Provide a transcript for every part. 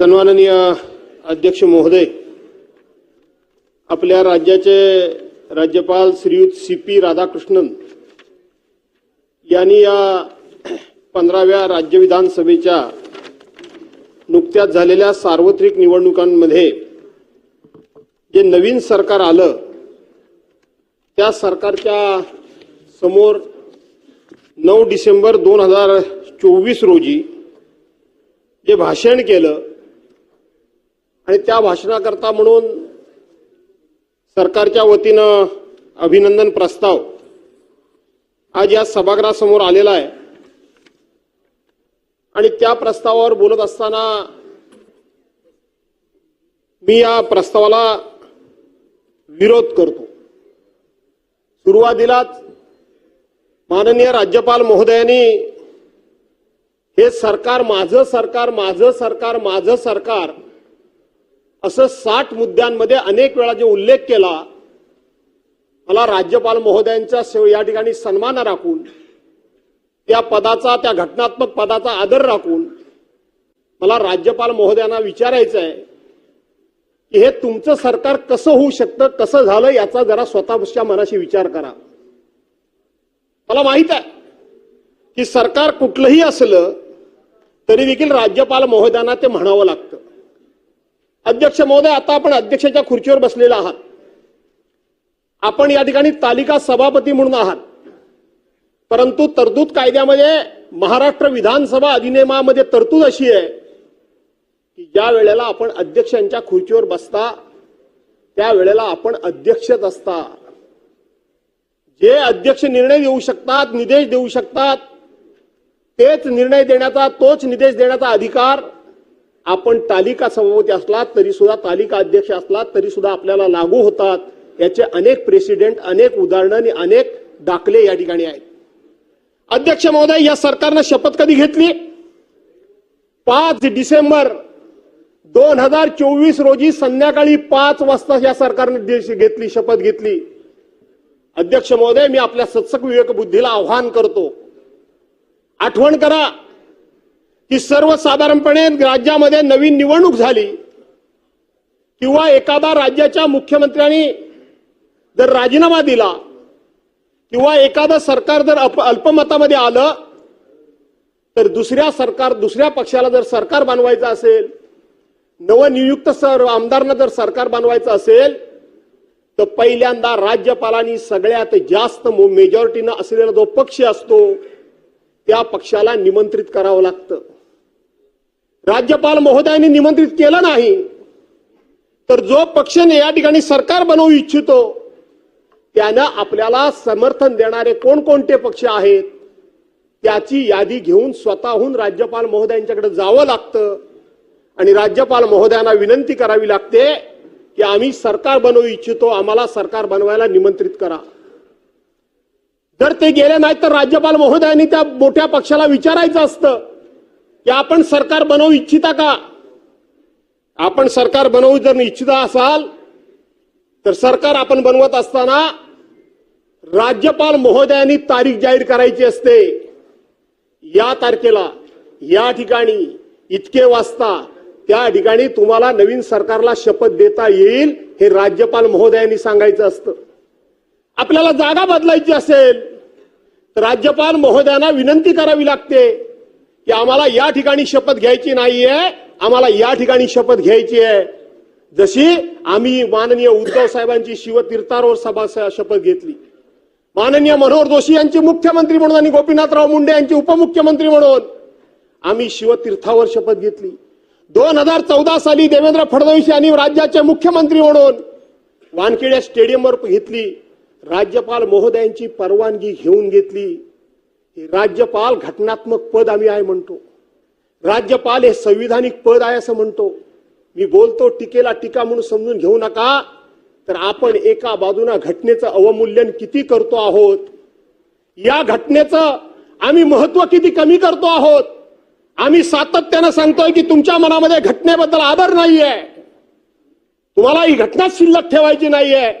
सन्माननीय अध्यक्ष महोदय आपल्या राज्याचे राज्यपाल श्रीयुत सी पी राधाकृष्णन यांनी या पंधराव्या राज्य विधानसभेच्या नुकत्याच झालेल्या सार्वत्रिक निवडणुकांमध्ये जे नवीन सरकार आलं त्या सरकारच्या समोर नऊ डिसेंबर दोन हजार चोवीस रोजी जे भाषण केलं आणि त्या भाषणाकरता म्हणून सरकारच्या वतीनं अभिनंदन प्रस्ताव आज या सभागृहासमोर आलेला आहे. आणि त्या प्रस्तावावर बोलत असताना मी या प्रस्तावाला विरोध करतो. सुरुवातीलाच माननीय राज्यपाल महोदयांनी हे सरकार माझं सरकार माझं सरकार माझं सरकार असं साठ मुद्द्यांमध्ये अनेक वेळा जे उल्लेख केला मला राज्यपाल महोदयांचा सेव- या ठिकाणी सन्मान राखून त्या पदाचा त्या घटनात्मक पदाचा आदर राखून मला राज्यपाल महोदयांना विचारायचं आहे की हे तुमचं सरकार कसं होऊ शकतं कसं झालं याचा जरा स्वतःच्या मनाशी विचार करा. मला माहीत आहे की सरकार कुठलंही असलं तरी देखील राज्यपाल महोदयांना ते म्हणावं लागतं. अध्यक्ष महोदय आता आपण अध्यक्षाच्या खुर्चीवर बसलेला आहात. आपण या ठिकाणी तालिका सभापती म्हणून आहात. परंतु तरतूद कायद्यामध्ये महाराष्ट्र विधानसभा अधिनियमामध्ये तरतूद अशी आहे की ज्या वेळेला आपण अध्यक्षांच्या खुर्चीवर बसता त्यावेळेला आपण अध्यक्षच असता. जे अध्यक्ष निर्णय देऊ शकतात निर्देश देऊ शकतात तेच निर्णय देण्याचा तोच निर्देश देण्याचा अधिकार आपण तालिका सभापती असलात तरी सुद्धा तालिका अध्यक्ष असलात तरी सुद्धा आपल्याला लागू होतात. याचे अनेक प्रेसिडेंट अनेक उदाहरणं आणि अनेक दाखले या ठिकाणी आहेत. अध्यक्ष महोदय या सरकारनं शपथ कधी घेतली? पाच डिसेंबर दोन हजार चोवीस रोजी संध्याकाळी पाच वाजता या सरकारने देश- घेतली शपथ घेतली. अध्यक्ष महोदय मी आपल्या सत्सक विवेक बुद्धीला आव्हान करतो. आठवण करा की सर्वसाधारणपणे राज्यामध्ये नवीन निवडणूक झाली किंवा एखादा राज्याच्या मुख्यमंत्र्यांनी जर राजीनामा दिला किंवा एखादं सरकार जर अप- अल्पमतामध्ये आलं तर दुसऱ्या सरकार दुसऱ्या पक्षाला जर सरकार बनवायचं असेल नवनियुक्त सर आमदारांना जर सरकार बनवायचं असेल तर पहिल्यांदा राज्यपालांनी सगळ्यात जास्त मेजॉरिटीनं असलेला जो पक्ष असतो त्या पक्षाला निमंत्रित करावं लागतं. राज्यपाल महोदयांनी निमंत्रित केलं नाही तर जो पक्ष या ठिकाणी सरकार बनवू इच्छितो त्यानं आपल्याला समर्थन देणारे कोणकोणते पक्ष आहेत त्याची यादी घेऊन स्वतःहून राज्यपाल महोदयांच्याकडे जावं लागतं. आणि राज्यपाल महोदयांना विनंती करावी लागते की आम्ही सरकार बनवू इच्छितो आम्हाला सरकार बनवायला निमंत्रित करा. जर ते गेले नाही तर राज्यपाल महोदयांनी त्या मोठ्या पक्षाला विचारायचं असतं. की आपण सरकार बनवू इच्छिता का? आपण सरकार बनवू जर इच्छिता असाल तर सरकार आपण बनवत असताना राज्यपाल महोदयांनी तारीख जाहीर करायची असते. या तारखेला या ठिकाणी इतके वाजता त्या ठिकाणी तुम्हाला नवीन सरकारला शपथ देता येईल हे राज्यपाल महोदयांनी सांगायचं असतं. आपल्याला जागा बदलायची असेल तर राज्यपाल महोदयांना विनंती करावी लागते. की आम्हाला या ठिकाणी शपथ घ्यायची नाहीये आम्हाला या ठिकाणी शपथ घ्यायची आहे जशी आम्ही माननीय उद्धव साहेबांची शिवतीर्थावर सभा शपथ घेतली. माननीय मनोहर जोशी यांची मुख्यमंत्री म्हणून आणि गोपीनाथराव मुंडे यांची उपमुख्यमंत्री म्हणून आम्ही शिवतीर्थावर शपथ घेतली. दोन हजार चौदा साली देवेंद्र फडणवीस यांनी राज्याचे मुख्यमंत्री म्हणून वानखेड्या स्टेडियमवर घेतली. राज्यपाल महोदयांची परवानगी घेऊन घेतली. राज्यपाल घटनात्मक पद आम्ही आहे म्हणतो. राज्यपाल हे संविधानिक पद आहे असं म्हणतो. मी बोलतो टीकेला टीका म्हणून समजून घेऊ नका. तर आपण एका बाजूला घटनेचं अवमूल्यन किती करतो आहोत? या घटनेचं आम्ही महत्त्व किती कमी करतो आहोत? आम्ही सातत्यानं सांगतोय की तुमच्या मनामध्ये घटनेबद्दल आदर नाहीये. तुम्हाला ही घटना शिल्लक ठेवायची नाहीये.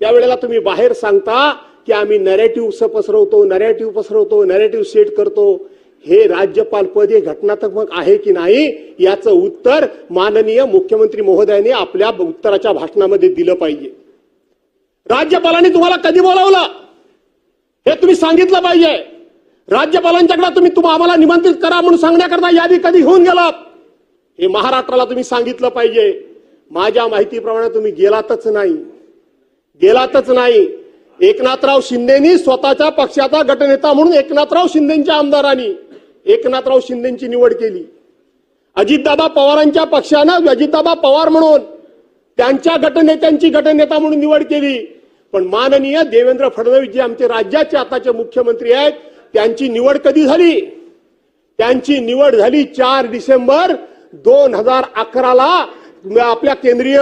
त्यावेळेला तुम्ही बाहेर सांगता की आम्ही नरेटिव्ह पसरवतो नरेटिव्ह पसरवतो नरेटिव्ह सेट करतो. हे राज्यपाल पद हे घटनात्मक आहे की नाही याचं उत्तर माननीय मुख्यमंत्री महोदयाने आपल्या उत्तराच्या भाषणामध्ये दिलं पाहिजे. राज्यपालांनी तुम्हाला कधी बोलावलं? हे तुम्ही सांगितलं पाहिजे. राज्यपालांच्याकडे तुम्ही तुम्हा आम्हाला निमंत्रित करा म्हणून सांगण्याकरता यादी कधी होऊन गेलात? हे महाराष्ट्राला तुम्ही सांगितलं पाहिजे. माझ्या माहितीप्रमाणे तुम्ही गेलातच नाही. गेलातच नाही. एकनाथराव शिंदेनी स्वतःच्या पक्षाचा गटनेता म्हणून एकनाथराव शिंदेच्या आमदारांनी एकनाथराव शिंदेची निवड केली. अजितदादा पवारांच्या पक्षानं अजितदादा पवार म्हणून त्यांच्या गटनेत्यांची गटनेता म्हणून निवड केली. पण माननीय देवेंद्र फडणवीस जे आमचे राज्याचे आताचे मुख्यमंत्री आहेत त्यांची निवड कधी झाली? त्यांची निवड झाली चार डिसेंबर दोन हजार अकराला. आपल्या केंद्रीय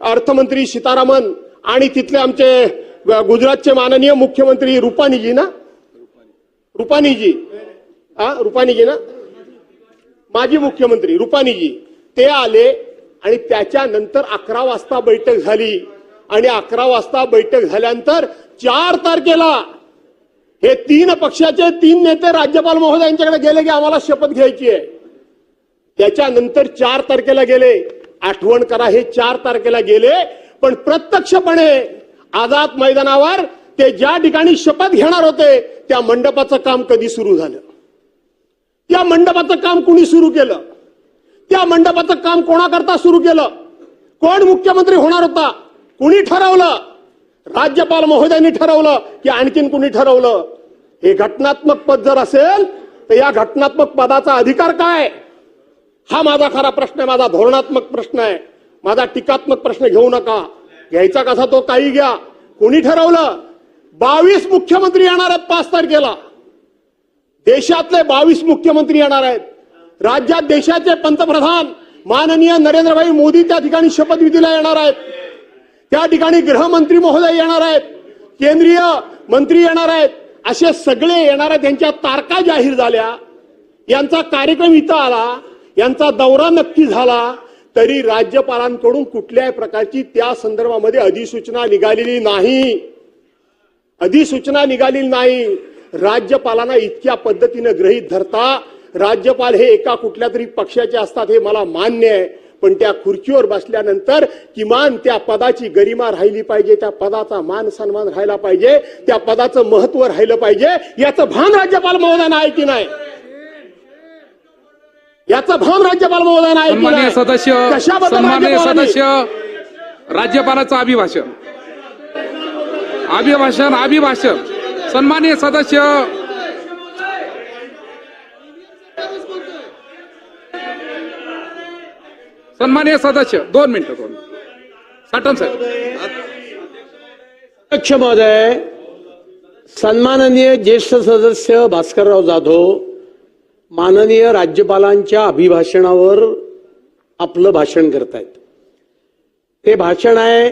अर्थमंत्री सीतारामन आणि तिथले आमचे गुजरातचे माननीय मुख्यमंत्री रुपानीजी ना? रुपानीजी हा रुपानीजी ना? माजी मुख्यमंत्री रुपानीजी ते आले आणि त्याच्यानंतर अकरा वाजता बैठक झाली. आणि अकरा वाजता बैठक झाल्यानंतर चार तारखेला हे तीन पक्षाचे तीन नेते राज्यपाल महोदयांच्याकडे गेले की आम्हाला शपथ घ्यायची आहे. त्याच्यानंतर चार तारखेला गेले. आठवण करा हे चार तारखेला गेले. पण प्रत्यक्षपणे आझाद मैदानावर ते ज्या ठिकाणी शपथ घेणार होते त्या मंडपाचं काम कधी सुरू झालं? त्या मंडपाचं काम कुणी सुरू केलं? त्या मंडपाचं काम कोणाकरता सुरू केलं? कोण मुख्यमंत्री होणार होता? कुणी ठरवलं? राज्यपाल महोदयांनी ठरवलं की आणखीन कुणी ठरवलं? हे घटनात्मक पद जर असेल तर या घटनात्मक पदाचा अधिकार काय? हा माझा खरा प्रश्न आहे माझा धोरणात्मक प्रश्न आहे. माझा टीकात्मक प्रश्न घेऊ नका. घ्यायचा कसा तो काही घ्या. कोणी ठरवलं? बावीस मुख्यमंत्री येणार आहेत पाच तारखेला. देशातले बावीस मुख्यमंत्री येणार आहेत. राज्यात देशाचे पंतप्रधान माननीय नरेंद्रभाई मोदी त्या ठिकाणी शपथविधीला येणार आहेत. त्या ठिकाणी गृहमंत्री महोदय येणार आहेत. केंद्रीय मंत्री येणार आहेत. असे सगळे येणार आहेत यांच्या तारखा जाहीर झाल्या. यांचा कार्यक्रम इथं आला. यांचा दौरा नक्की झाला. तरी राज्यपालांकडून कुठल्याही प्रकारची त्या संदर्भामध्ये अधिसूचना निघालेली नाही. अधिसूचना निघालेली नाही. राज्यपालांना इतक्या पद्धतीनं गृहीत धरता राज्यपाल हे एका कुठल्या तरी पक्षाचे असतात हे मला मान्य आहे. पण त्या खुर्चीवर बसल्यानंतर किमान त्या पदाची गरिमा राहिली पाहिजे त्या पदाचा मान सन्मान राहिला पाहिजे त्या पदाचं महत्त्व राहिलं पाहिजे याचं भान राज्यपाल महोदयांना आहे की नाही? याचं भान राज्यपाल महोदयानं नाही? सदस्य कशाबद्दल राज्यपालांनी- सदस्य राज्यपालाचं अभिभाषण. अभिभाषण अभिभाषण. सन्माननीय सदस्य. सन्माननीय सदस्य. दोन मिनिटं दोन साठन साहेब. अध्यक्ष महोदय सन्माननीय ज्येष्ठ सदस्य भास्करराव जाधव माननीय राज्यपालांच्या अभिभाषणावर आपलं भाषण करतायत. ते भाषण आहे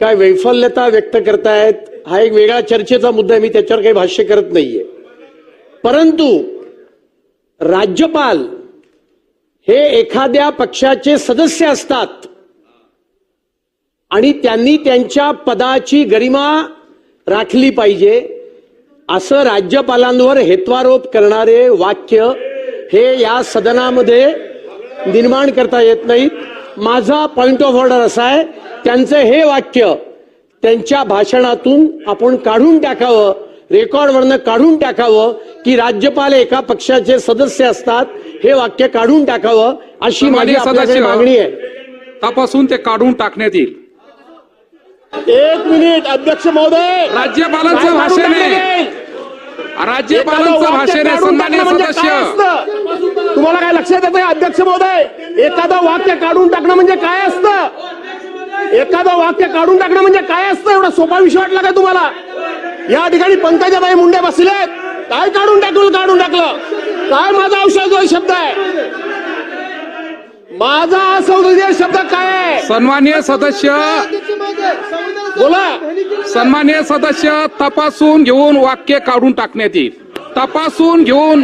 काय वैफल्यता व्यक्त करतायत हा एक वेगळा चर्चेचा मुद्दा आहे मी त्याच्यावर काही भाष्य करत नाहीये. परंतु राज्यपाल हे एखाद्या पक्षाचे सदस्य असतात आणि त्यांनी त्यांच्या पदाची गरिमा राखली पाहिजे असं राज्यपालांवर हेत्वारोप करणारे वाक्य हे या सदनामध्ये निर्माण करता येत नाहीत. माझा पॉइंट ऑफ ऑर्डर असा आहे त्यांचं हे वाक्य त्यांच्या भाषणातून आपण काढून टाकावं रेकॉर्डवरनं काढून टाकावं की राज्यपाल एका पक्षाचे सदस्य असतात हे वाक्य काढून टाकावं अशी माझी मागणी आहे. तपासून ते काढून टाकण्यात येईल. एक मिनिट अध्यक्ष महोदय. राज्यपालांचं भाषण आहे? टाकणं म्हणजे सदस्य? तुम्हाला काय लक्षात येत अध्यक्ष महोदय? एखादं वाक्य काढून टाकणं म्हणजे काय असतं? एखादं वाक्य काढून टाकणं म्हणजे काय असतं? एवढा सोपा विषय वाटला काय तुम्हाला? या ठिकाणी पंकजाबाई मुंडे बसलेत. काय काढून टाकलं काढून टाकलं? काय माझा औषध शब्द आहे? माझा असंसदीय शब्द काय आहे? सन्माननीय सदस्य बोला. सन्मान्य सदस्य तपासून घेऊन वाक्य काढून टाकण्यात येईल. तपासून घेऊन